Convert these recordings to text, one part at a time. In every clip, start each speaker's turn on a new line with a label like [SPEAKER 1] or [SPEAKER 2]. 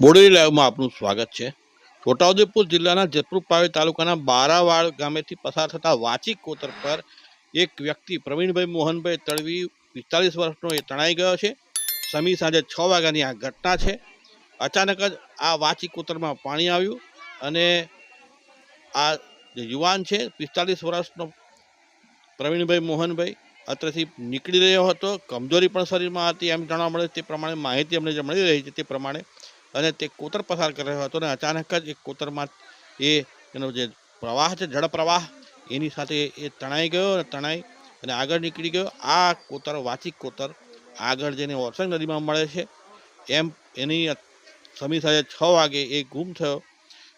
[SPEAKER 1] બોડેલી લાઈવમાં આપનું સ્વાગત છે. છોટાઉદેપુર જિલ્લાના જેતપુર પાવી તાલુકાના બારાવાડ ગામેથી પસાર થતા વાંચી કોતર પર એક વ્યક્તિ પ્રવીણભાઈ મોહનભાઈ તળવી પિસ્તાલીસ વર્ષનો એ તણાઈ ગયો છે. સમી સાંજે છ વાગ્યાની આ ઘટના છે. અચાનક જ આ વાંચી કોતરમાં પાણી આવ્યું અને આ જે યુવાન છે પિસ્તાલીસ વર્ષનો પ્રવીણભાઈ મોહનભાઈ અત્રેથી નીકળી રહ્યો હતો. કમજોરી પણ શરીરમાં હતી એમ જાણવા મળે તે પ્રમાણે માહિતી અમને જે મળી રહી છે તે પ્રમાણે અને તે કોતર પસાર કરી રહ્યો હતો અને અચાનક જ એ કોતરમાં એ એનો જે પ્રવાહ છે, જળ પ્રવાહ, એની સાથે એ તણાઈ ગયો અને તણાઈ અને આગળ નીકળી ગયો. આ કોતર, વાચિક કોતર, આગળ જેને ઓરસંગ નદીમાં મળે છે, એમ એની સમી સાથે છ વાગે એ ગુમ થયો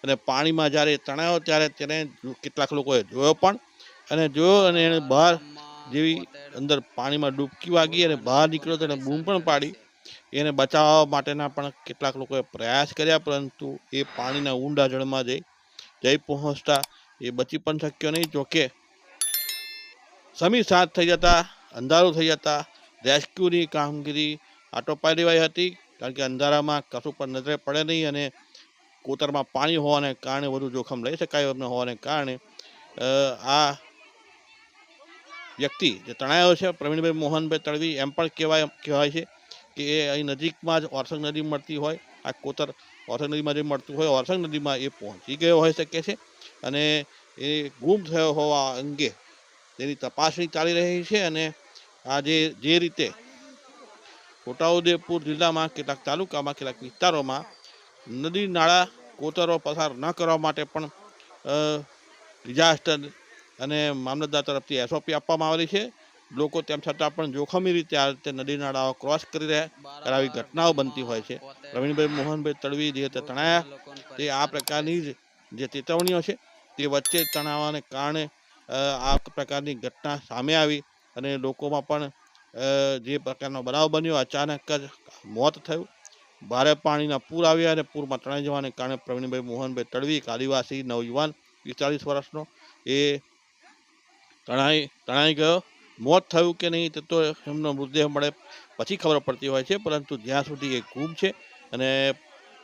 [SPEAKER 1] અને પાણીમાં જ્યારે તણાયો ત્યારે તેને કેટલાક લોકોએ જોયો પણ અને જોયો અને એણે બહાર જેવી અંદર પાણીમાં ડૂબકી વાગી અને બહાર નીકળ્યો તેને બૂમ પણ પાડી. એને બચાવવા માટેના પણ કેટલાક લોકોએ પ્રયાસ કર્યા, પરંતુ એ પાણીના ઊંડા જળમાં જઈ જઈ પહોંચતા એ બચી પણ શક્યો નહીં. જોકે સમી સાત થઈ જતા, અંધારું થઈ જતા, રેસ્ક્યુની કામગીરી આટોપાઈ દેવાઈ હતી, કારણ કે અંધારામાં કશું પણ નજરે પડે નહીં અને કોતરમાં પાણી હોવાને કારણે વધુ જોખમ લઈ શકાય ન હોવાને કારણે આ વ્યક્તિ જે તણાયો છે, પ્રવીણભાઈ મોહનભાઈ તળવી એમ પણ કહેવાય કહેવાય છે. કે એ અહીં નજીકમાં જ ઓરસંગ નદી મળતી હોય, આ કોતર ઓરસંગ નદીમાં જે મળતું હોય, ઓરસંગ નદીમાં એ પહોંચી ગયો હોઈ શકે છે અને એ ગુમ થયો હોવા અંગે તેની તપાસણી ચાલી રહી છે અને આ જે રીતે છોટાઉદેપુર જિલ્લામાં કેટલાક તાલુકામાં, કેટલાક વિસ્તારોમાં નદી નાળા કોતરો પસાર ન કરવા માટે પણ ડિઝાસ્ટર અને મામલતદાર તરફથી એસઓપી આપવામાં આવેલી છે. લોકો તેમ છતાં પણ જોખમી રીતે આ રીતે નદી નાળાઓ ક્રોસ કરી રહ્યા આવી ઘટનાઓ બનતી હોય છે. પ્રવીણભાઈ મોહનભાઈ તળવી જે રીતે તણાયા તે આ પ્રકારની જ જે ચેતવણીઓ છે તે વચ્ચે તણાવવાને કારણે આ પ્રકારની ઘટના સામે આવી અને લોકોમાં પણ જે પ્રકારનો બનાવ બન્યો અચાનક જ મોત થયું. ભારે પાણીના પૂર આવ્યા અને પૂરમાં તણાઈ જવાને કારણે પ્રવીણભાઈ મોહનભાઈ તળવી એક આદિવાસી નવયુવાન પિસ્તાલીસ વર્ષનો એ તણાઈ તણાઈ ગયો. મોત થયું કે નહીં તે તો એમનો મૃતદેહ મળે પછી ખબર પડતી હોય છે, પરંતુ જ્યાં સુધી એ ગુમ છે અને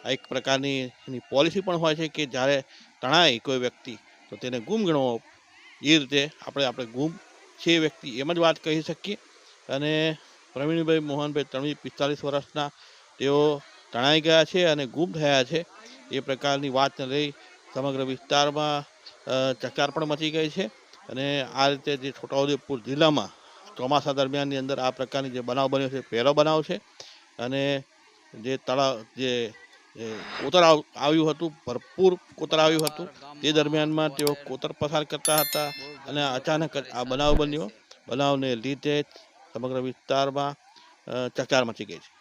[SPEAKER 1] એક પ્રકારની એની પોલિસી પણ હોય છે કે જ્યારે તણાય કોઈ વ્યક્તિ, તો તેને ગુમ ગણવો એ રીતે આપણે આપણે ગુમ છે વ્યક્તિ, એમ જ વાત કહી શકીએ. અને પ્રવીણભાઈ મોહનભાઈ તણવી પિસ્તાલીસ વર્ષના, તેઓ તણાઈ ગયા છે અને ગુમ થયા છે. એ પ્રકારની વાતને લઈ સમગ્ર વિસ્તારમાં ચકચાર પણ મચી ગઈ છે. અને આ રીતે જે છોટાઉદેપુર જિલ્લામાં ચોમાસા દરમિયાનની અંદર આ પ્રકારની જે બનાવ બન્યો છે, પહેલો બનાવ છે. અને જે તળાવ, જે કોતર આવ- આવ્યું હતું, ભરપૂર કોતર આવ્યું હતું, તે દરમિયાનમાં તેઓ કોતર પસાર કરતા હતા અને અચાનક આ બનાવ બન્યો. બનાવને લીધે સમગ્ર વિસ્તારમાં ચકચાર મચી ગઈ છે.